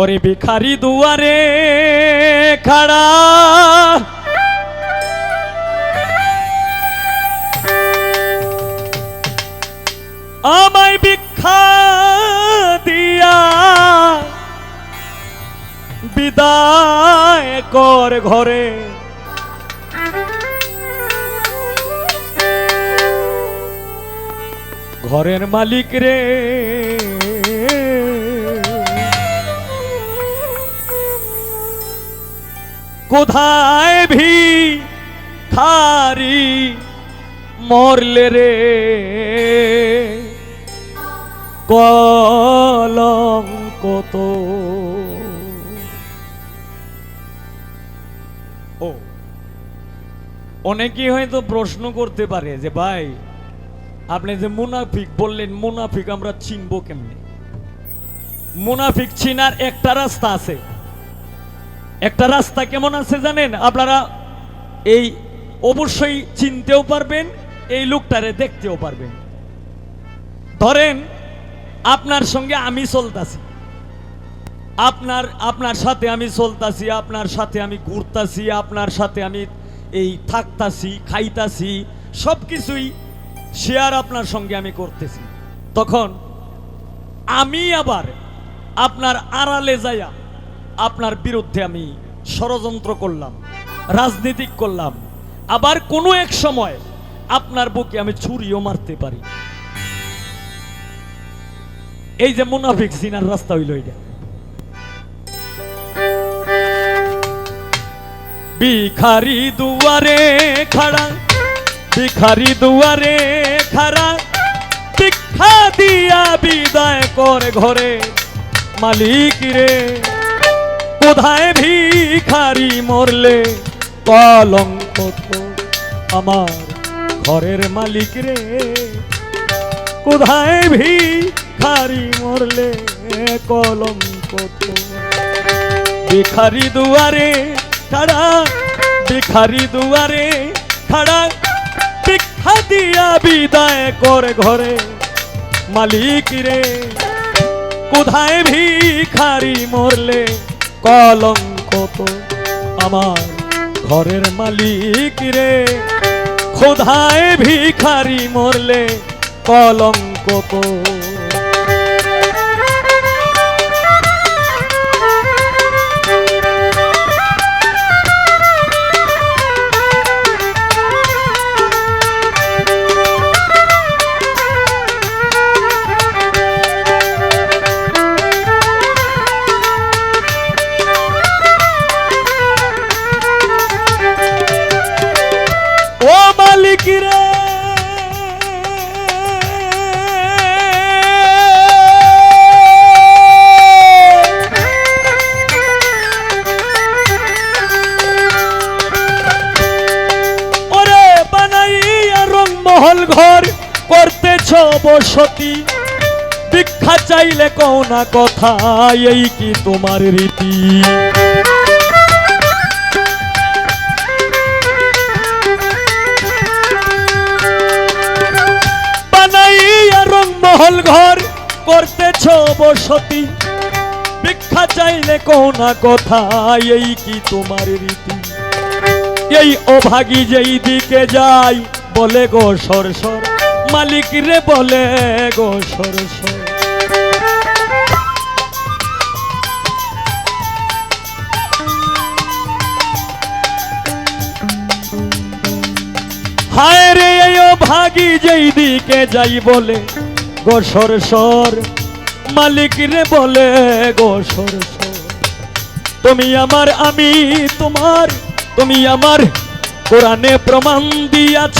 ওরে ভিখারি দুয়ারে খাড়া। আমায় ভিক্ষা দিয়া বিদায় কর ঘরে। ঘরের মালিক রে কোথায় ভি খারি মরলে রে। কলঙ্ক কত? ও, অনেকেই হয়তো প্রশ্ন করতে পারে যে, ভাই, আপনি যে মুনাফিক বললেন, মুনাফিক আমরা চিনবো কেমনে? মুনাফিক চিনার একটা রাস্তা আছে। একটা রাস্তা কেমন আছে জানেন? আপনারা এই অবশ্যই চিনতেও পারবেন, এই লোকটারে দেখতেও পারবেন। ধরেন, আপনার সঙ্গে আমি চলতাছি। আপনার আপনার সাথে আমি চলতাছি, আপনার সাথে আমি ঘুরতাছি, আপনার সাথে আমি এই থাকতাছি, খাইতাছি সব কিছুই শেয়ার আপনার সঙ্গে আমি করতেছি। তখন আমি আবার আপনার আড়ালে যাইয়া আপনার বিরুদ্ধে আমি ষড়যন্ত্র করলাম রাজনীতিক করলাম। আবার কোনো এক সময় আপনার বুকে আমি ছুরিও মারতে পারি। এই যে মুনাফিক সিনার রাস্তা হইল এটা ভিখারি দুয়ারে খাড়া, ভিখারি দুয়ারে খাড়া, ভিক্ষা দিয়া বিদায় করে ঘরে, মালিক রে। কোথায় ভিখারি মরলে কলঙ্ক তো আমার ঘরের মালিক রে। কোথায় ভিখারি মরলে কলঙ্ক তো ভিখারি দুয়ারে খাড়া, ভিখারি দুয়ারে খাড়া, ভিক্ষা দিয়া বিদায় করে ঘরে মালিক রে। কোথায় ভিখারি মরলে কলঙ্ক তো আমার ঘরের মালিক রে। খোধায় ভিখারি মরলে কলঙ্ক তো রংমহল ঘর করতেছ বসতি। ভিক্ষা চাইলে কও না কথা, এই কি তোমার রীতি? বানাইয়া রংমহল ঘর করতেছ বসতি। ভিক্ষা চাইলে কোনা কথা, এই কি তোমার রীতি? এই অভাগী যেই দিকে যাই বলে গো সর সর, মালিক রে বলে গো সর সর। হায় রে এই ভাগি যেই দিকে যাই বলে গোসর সর মালিক রে বলে গোসর সর। তুমি আমার আমি তোমার, তুমি আমার কোরআনে প্রমাণ দিয়াছ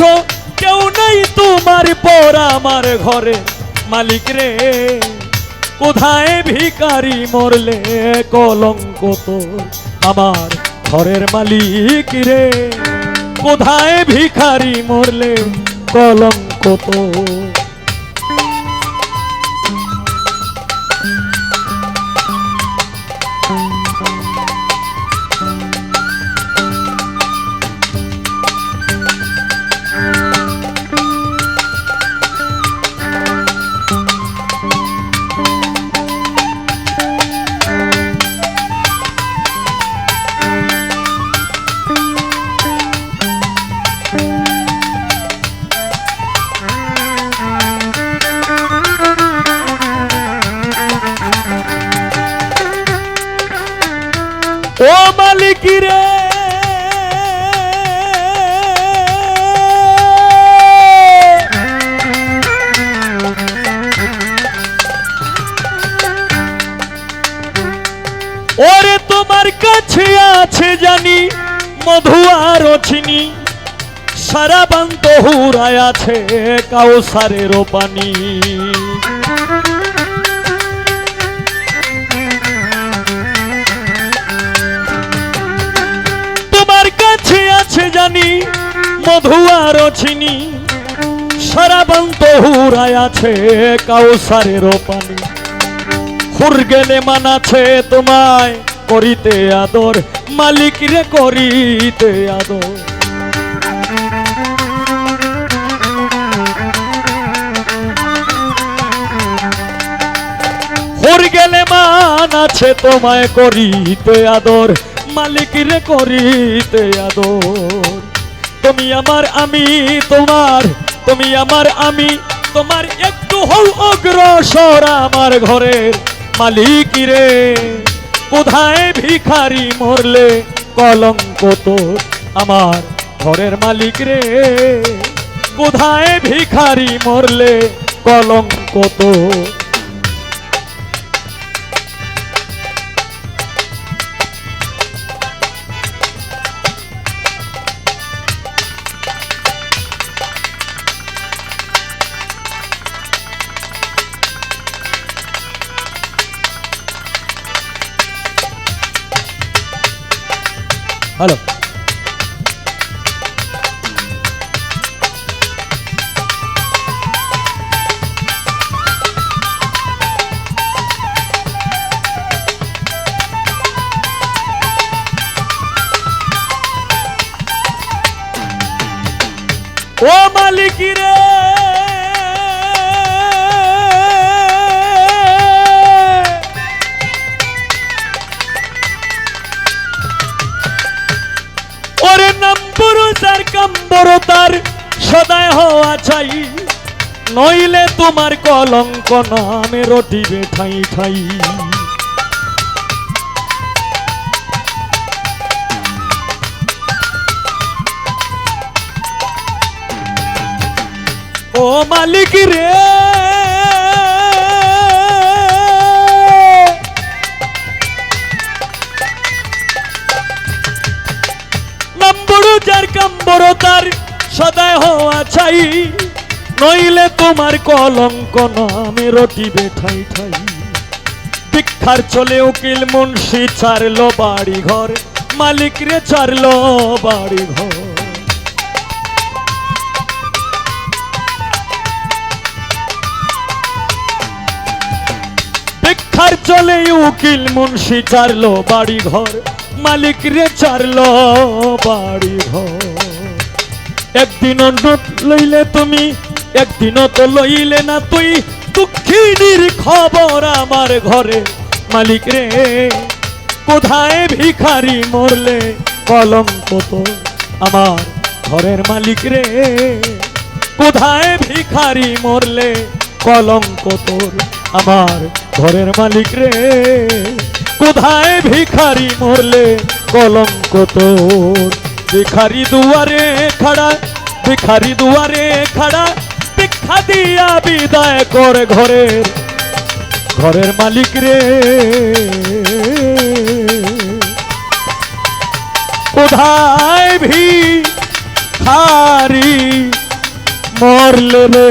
কেউ নাই তোমার পর আমার ঘরে। মালিক রে, কোথায় ভিকারি মরলে কলঙ্ক তো আমার ঘরের মালিক রে, কোথায় ভিখারি মরলে কলঙ্ক তো মালিকি রে। ওরে তোমার কাছে আছে জানি, মধু আর চিনি সারা বান্ত হুরায় আছে কাউসারেরও পানি। জানি মধু আর চিনি সারা বান্ত হুরায় আছে কাউসারেরও পানি। হুর গেলে মানাছে তোমায় করিতে আদর, মালিক রে করিতে আদর। হুর গেলে মান আছে তোমায় করিতে আদর, মালিক রে করিতে আদর। তুমি আমার আমি, তোমার, তুমি আমার আমি, তোমার একটু হও অগ্রসর আমার ঘরের মালিক রে। কোথায় ভিখারি মরলে কলঙ্ক তোর আমার ঘরের মালিক রে? কোথায় ভিখারি মরলে কলঙ্ক তোর हेलो নইলে তোমার কলঙ্ক নামে রটিবে ঠাই ঠাই। ও মালিক রে নম্বর যার কম্বর তার সদায় হওয়া চাই নইলে তোমার কলঙ্ক নামে রটিবে ঠাই ঠাই। ভিক্ষার চলে উকিল মুন্সি ছাড়লো বাড়ি ঘর মালিক রে ছাড়লো বাড়ি ঘর ভিক্ষার চলে উকিল মুন্সি ছাড়লো বাড়ি ঘর মালিক রে ছাড়লো বাড়ি ঘর একদিনও নোট লইলে তুমি একদিনও তো লইলে না তুই দুঃখিনীর খবর আমার ঘরে। মালিক রে, কোথায় ভিখারি মরলে? কলঙ্ক তো আমার ঘরের মালিক রে। কোথায় ভিখারি মরলে? কলঙ্ক তোর আমার ঘরের মালিক রে। কোথায় ভিখারি মরলে? কলঙ্ক তোর। ভিখারি দুয়ারে খাড়া, ভিখারি দুয়ারে খাড়া ভিক্ষা দিয়া বিদায় করে ঘরের ঘরের মালিক রে। কোথায় ভি খারি মরলে রে?